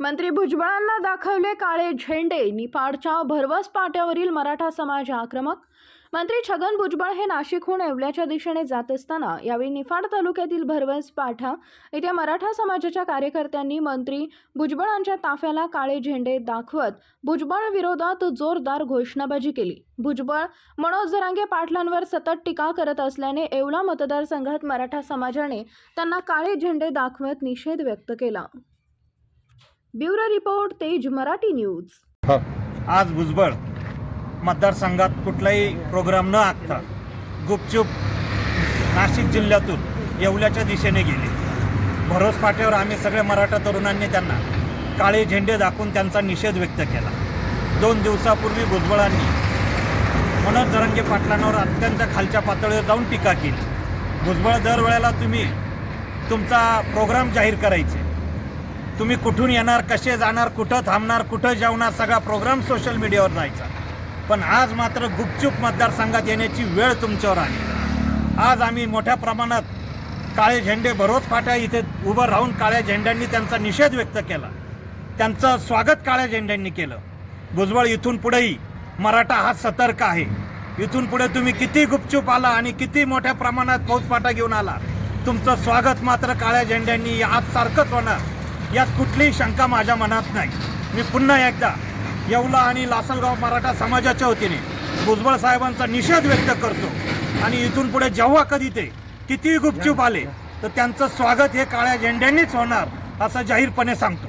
मंत्री भुजबळांना दाखवले काळे झेंडे. निफाडच्या भरवस पाट्यावरील मराठा समाज आक्रमक? मंत्री छगन भुजबळ हे नाशिकहून येवल्याच्या दिशेने जात असताना यावेळी निफाड तालुक्यातील भरवस पाठा येथे मराठा समाजाच्या कार्यकर्त्यांनी मंत्री भुजबळांच्या ताफ्याला काळे झेंडे दाखवत भुजबळ विरोधात जोरदार घोषणाबाजी केली. भुजबळ मनोज जरांगे पाटलांवर सतत टीका करत असल्याने येवला मतदारसंघात मराठा समाजाने त्यांना काळे झेंडे दाखवत निषेध व्यक्त केला. ब्युरो रिपोर्ट तेज मराठी न्यूज. आज भुजबळ मतदारसंघात कुठलाही प्रोग्राम न आखता गुपचूप नाशिक जिल्ह्यातून येवल्याच्या दिशेने गेले. भरोस फाट्यावर आम्ही सगळ्या मराठा तरुणांनी त्यांना काळे झेंडे दाखवून त्यांचा निषेध व्यक्त केला. दोन दिवसापूर्वी भुजबळांनी मनोज जरंगे पाटलांवर अत्यंत खालच्या पातळीवर जाऊन टीका केली. भुजबळ दरवेळेला तुम्ही तुमचा प्रोग्राम जाहीर करायचे. तुम्ही कुठून येणार कसे जाणार कुठं थांबणार कुठं जेवणार सगळा प्रोग्राम सोशल मीडियावर जायचा पण आज मात्र गुपचूप मतदारसंघात येण्याची वेळ तुमच्यावर आली. आज आम्ही मोठ्या प्रमाणात काळे झेंडे भरोस फाट्या इथे उभं राहून काळ्या झेंड्यांनी त्यांचा निषेध व्यक्त केला. त्यांचं स्वागत काळ्या झेंड्यांनी केलं. भुजबळ इथून पुढेही मराठा हा सतर्क आहे. इथून पुढे तुम्ही किती गुपचूप आला आणि किती मोठ्या प्रमाणात फौजफाटा घेऊन आला तुमचं स्वागत मात्र काळ्या झेंड्यांनी आज सारखंच होणार. यात कुठलीही शंका माझ्या मनात नाही. मी पुन्हा एकदा येवला आणि लासलगाव मराठा समाजाच्या वतीने भुजबळ साहेबांचा निषेध व्यक्त करतो. आणि इथून पुढे जेव्हा कधी ते कितीही गुपचूप आले तर त्यांचं स्वागत हे काळ्या झेंड्यांनीच होणार असं जाहीरपणे सांगतो.